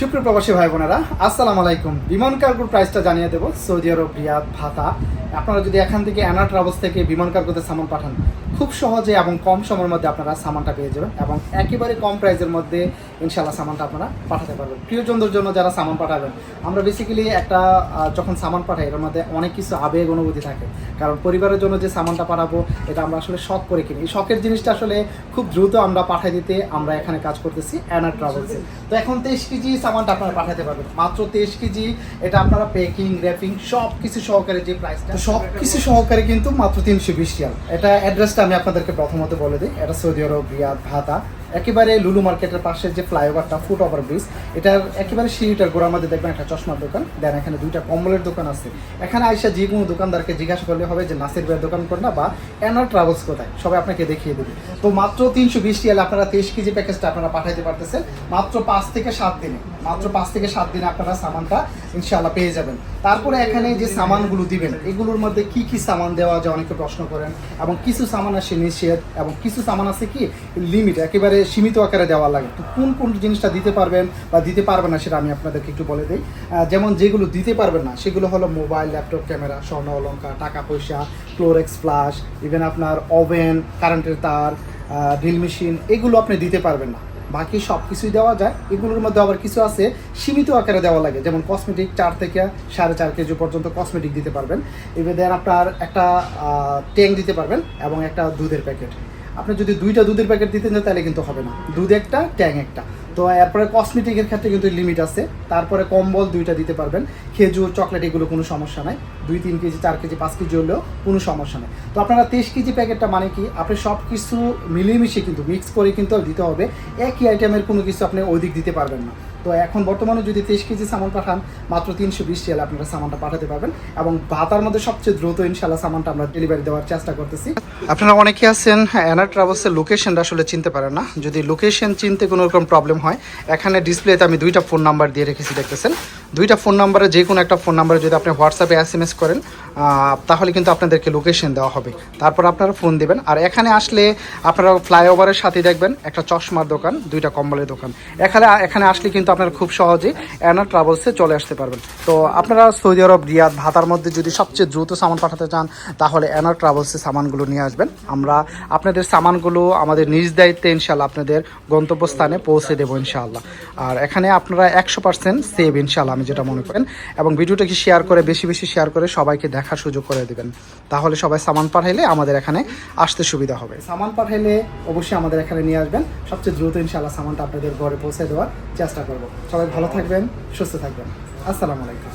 সুপ্রিয় প্রবাসী ভাই বোনেরা, আসসালামু আলাইকুম। বিমান কার্গোর প্রাইসটা জানিয়ে দেবো, সৌদি আরব, রিয়াদ, ভাতা। আপনারা যদি এখান থেকে অ্যানার্ট ট্রাভেলস থেকে বিমান কার্গোতে সামান পাঠান খুব সহজে এবং কম সময়ের মধ্যে আপনারা সামানটা পেয়ে যাবেন এবং একেবারে কম প্রাইসের মধ্যে ইনশাল্লাহ সামানটা আপনারা পাঠাতে পারবেন। প্রিয়জনদের জন্য যারা সামান পাঠাবেন আমরা বেসিক্যালি একটা যখন সামান পাঠাই এর মধ্যে অনেক কিছু আবেগ অনুভূতি থাকে। কারণ পরিবারের জন্য যে সামানটা পাঠাবো এটা আমরা আসলে শখ করে কিনি। এই শখের জিনিসটা আসলে খুব দ্রুত আমরা পাঠিয়ে দিতে আমরা এখানে কাজ করতেছি অ্যানা ট্রাভেলসে তো এখন তেইশ কেজি সামানটা আপনারা পাঠাতে পারবেন। মাত্র তেইশ কেজি এটা আপনারা প্যাকিং র্যাপিং সব কিছু সহকারে যে প্রাইসটা সব কিছু সহকারে কিন্তু মাত্র তিনশো বিশ রিয়াল। এটা অ্যাড্রেসটা আমি আপনাদেরকে প্রথমত বলে দিই, এটা সৌদি আরব, রিয়াদ, ভাতা। একেবারে লুলু মার্কেটের পাশে যে ফ্লাইওভারটা ফুট ওভার ব্রিজ এটার একেবারে সিঁড়িটার গোড়ার মধ্যে দেখবেন একটা চশমার দোকান। দেন এখানে দুইটা কম্বলের দোকান আছে। এখানে আইসা যে কোনো দোকানদারকে জিজ্ঞাসা করলে হবে যে, নাসির ভাইয়ের দোকান কোনটা বা এনার ট্রাভেলস কোথায়? সবাই আপনাকে দেখিয়ে দেবে। তো মাত্র তিনশো বিশ রিয়াল আপনারা তেইশ কেজি প্যাকেজটা আপনারা পাঠাইতে পারতেছেন। মাত্র পাঁচ থেকে সাত দিনে, মাত্র পাঁচ থেকে সাত দিনে আপনারা সামানটা ইনশাআল্লাহ পেয়ে যাবেন। তারপরে এখানে যে সামানগুলো দিবেন, এগুলোর মধ্যে কি কি সামান দেওয়া যায় অনেকে প্রশ্ন করেন, এবং কিছু সামান আসে নিষেধ, এবং কিছু সামান আছে কি লিমিট একেবারে সীমিত আকারে দেওয়া লাগে। তো কোন কোন জিনিসটা দিতে পারবেন বা দিতে পারবেন না সেটা আমি আপনাদেরকে একটু বলে দিই। যেমন যেগুলো দিতে পারবেন না, সেগুলো হলো মোবাইল, ল্যাপটপ, ক্যামেরা, স্বর্ণ অলঙ্কার টাকা পয়সা, ক্লোরেক্স ফ্লাশ ইভেন আপনার ওভেন, কারেন্টের তার ড্রিল মেশিন, এগুলো আপনি দিতে পারবেন না। বাকি সব কিছুই দেওয়া যায়। এগুলোর মধ্যে আবার কিছু আছে, সীমিত আকারে দেওয়া লাগে। যেমন কসমেটিক চার থেকে সাড়ে চার কেজি পর্যন্ত কসমেটিক দিতে পারবেন। এবার দেন আপনার একটা ট্যাং দিতে পারবেন এবং একটা দুধের প্যাকেট আপনি যদি দুইটা দুধের প্যাকেট দিতে চান, তাহলে কিন্তু হবে না। দুধ একটা ট্যাং একটা। তো এরপরে কসমেটিকের ক্ষেত্রে কিন্তু লিমিট আছে। তারপরে কম্বল দুইটা দিতে পারবেন। খেজুর চকলেট এগুলো কোনো সমস্যা নাই। দুই, তিন কেজি, চার কেজি, পাঁচ কেজি হলেও কোনো সমস্যা নেই। তো আপনারা তেইশ কেজি প্যাকেটটা মানে কি, আপনি সব কিছু মিলিয়ে মিশিয়ে কিন্তু মিক্স করে কিন্তু দিতে হবে। একই আইটেমের কোনো কিছু আপনি অধিক দিতে পারবেন না। তো এখন বর্তমানে যদি তেইশ কেজি সামান পাঠান, মাত্র তিনশো বিশ রিয়ালে আপনারা সামানটা পাঠাতে পারবেন। এবং ভাতার মধ্যে সবচেয়ে দ্রুত ইনশাল্লাহ সামানটা আমরা ডেলিভারি দেওয়ার চেষ্টা করতেছি। আপনারা অনেকে আছেন অ্যানার ট্রাভেলসের লোকেশনটা আসলে চিনতে পারেন না। যদি লোকেশন চিনতে কোনো রকম প্রবলেম হয়, এখানে ডিসপ্লেতে আমি দুইটা ফোন নাম্বার দিয়ে রেখেছি, দেখতেছেন? দুইটা ফোন নাম্বারে যে কোনো একটা ফোন নাম্বারে যদি আপনি হোয়াটসঅ্যাপে এস এম এস করেন তাহলে কিন্তু আপনাদেরকে লোকেশন দেওয়া হবে। তারপর আপনারা ফোন দেবেন। আর এখানে আসলে আপনারা ফ্লাইওভারের সাথে দেখবেন একটা চশমার দোকান, দুইটা কম্বলের দোকান। এখানে এখানে আসলে কিন্তু আপনারা খুব সহজে অ্যানা ট্রাভেলসে চলে আসতে পারবেন। তো আপনারা সৌদি আরব, রিয়াদ, ভাতার মধ্যে যদি সবচেয়ে দ্রুত সামান পাঠাতে চান, তাহলে অ্যানা ট্রাভেলসে সামানগুলো নিয়ে আসবেন। আমরা আপনাদের সামানগুলো আমাদের নিজ দায়িত্বে ইনশাল্লাহ আপনাদের গন্তব্যস্থানে পৌঁছে দেবো ইনশাআল্লাহ। আর এখানে আপনারা একশো পার্সেন্ট সেভ ইনশাল্লাহ আমি যেটা মনে করেন। এবং ভিডিওটাকে শেয়ার করে, বেশি বেশি শেয়ার করে সবাইকে দেখার সুযোগ করে দেবেন। তাহলে সবাই সামান পাঠাইলে আমাদের এখানে আসতে সুবিধা হবে। সামান পাঠাইলে অবশ্যই আমাদের এখানে নিয়ে আসবেন। সবচেয়ে দ্রুত ইনশাল্লাহ সামানটা আপনাদের ঘরে পৌঁছে দেওয়ার চেষ্টা করব। সবাই ভালো থাকবেন, সুস্থ থাকবেন। আসসালামু আলাইকুম।